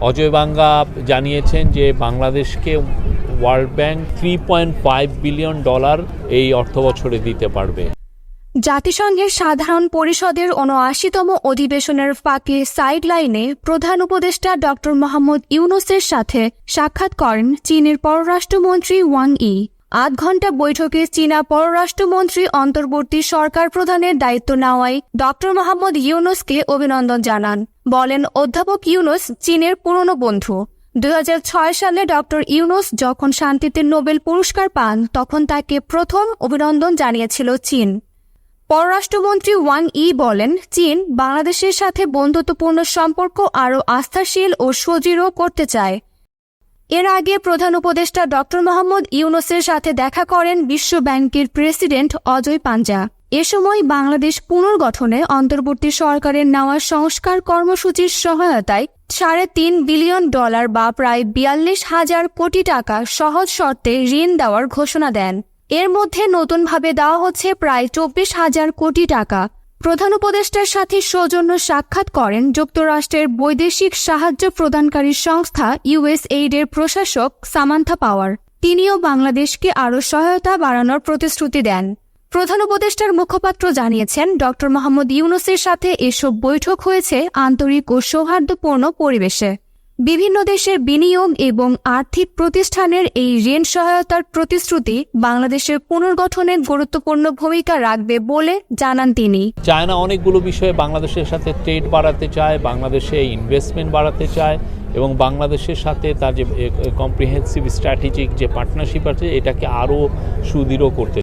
অজয় বাঙ্গা জানিয়েছেন যে বাংলাদেশকে world bank three point five billion dollar এই অর্থ বছরে দিতে পারবে। জাতিসংঘের সাধারণ পরিষদের উনআশিতম অধিবেশনের ফাঁকে সাইডলাইনে প্রধান উপদেষ্টা ডক্টর মোহাম্মদ ইউনুসের সাথে সাক্ষাৎ করেন চীনের পররাষ্ট্রমন্ত্রী ওয়াং ই। আধ ঘণ্টা বৈঠকে চীনা পররাষ্ট্রমন্ত্রী অন্তর্বর্তী সরকার প্রধানের দায়িত্ব নেওয়ায় ডক্টর মোহাম্মদ ইউনুসকে অভিনন্দন জানান। বলেন অধ্যাপক ইউনুস চীনের পুরনো বন্ধু। দুই হাজার ছয় সালে ডক্টর ইউনুস যখন শান্তিতে নোবেল পুরস্কার পান, তখন তাকে প্রথম অভিনন্দন জানিয়েছিল চীন। পররাষ্ট্রমন্ত্রী ওয়াং ই বলেন, চীন বাংলাদেশের সাথে বন্ধুত্বপূর্ণ সম্পর্ক আরও আস্থাশীল ও সুদৃঢ় করতে চায়। এর আগে প্রধান উপদেষ্টা ডক্টর মোহাম্মদ ইউনুসের সাথে দেখা করেন বিশ্ব ব্যাংকের প্রেসিডেন্ট অজয় পাঞ্জা। এ সময় বাংলাদেশ পুনর্গঠনে অন্তর্বর্তী সরকারের নেওয়া সংস্কার কর্মসূচির সহায়তায় সাড়ে তিন বিলিয়ন ডলার বা প্রায় বিয়াল্লিশ হাজার কোটি টাকা সহজ শর্তে ঋণ দেওয়ার ঘোষণা দেন। এর মধ্যে নতুনভাবে দেওয়া হচ্ছে প্রায় চব্বিশ হাজার কোটি টাকা। প্রধান উপদেষ্টার সাথে সৌজন্য সাক্ষাৎ করেন যুক্তরাষ্ট্রের বৈদেশিক সাহায্য প্রদানকারী সংস্থা ইউএসএইডের প্রশাসক সামান্থা পাওয়ার। তিনিও বাংলাদেশকে আরও সহায়তা বাড়ানোর প্রতিশ্রুতি দেন। প্রধান উপদেষ্টার মুখপাত্র জানিয়েছেন, ডক্টর মোহাম্মদ ইউনুসের সাথে এসব বৈঠক হয়েছে আন্তরিক ও সৌহার্দ্যপূর্ণ পরিবেশে। বিভিন্ন দেশের বিনিয়োগ এবং আর্থিক প্রতিষ্ঠানের এই ঋণ সহায়তার প্রতিশ্রুতি বাংলাদেশের পুনর্গঠনে গুরুত্বপূর্ণ ভূমিকা রাখবে বলে জানান তিনি। চায়না অনেকগুলো বিষয়ে বাংলাদেশের সাথে ট্রেড বাড়াতে চায়, বাংলাদেশে ইনভেস্টমেন্ট বাড়াতে চায় এবং বাংলাদেশের সাথে তার যে কম্প্রিহেন্সিভ স্ট্র্যাটেজিক যে পার্টনারশিপ আছে, এটাকে আরও সুদৃঢ় করতে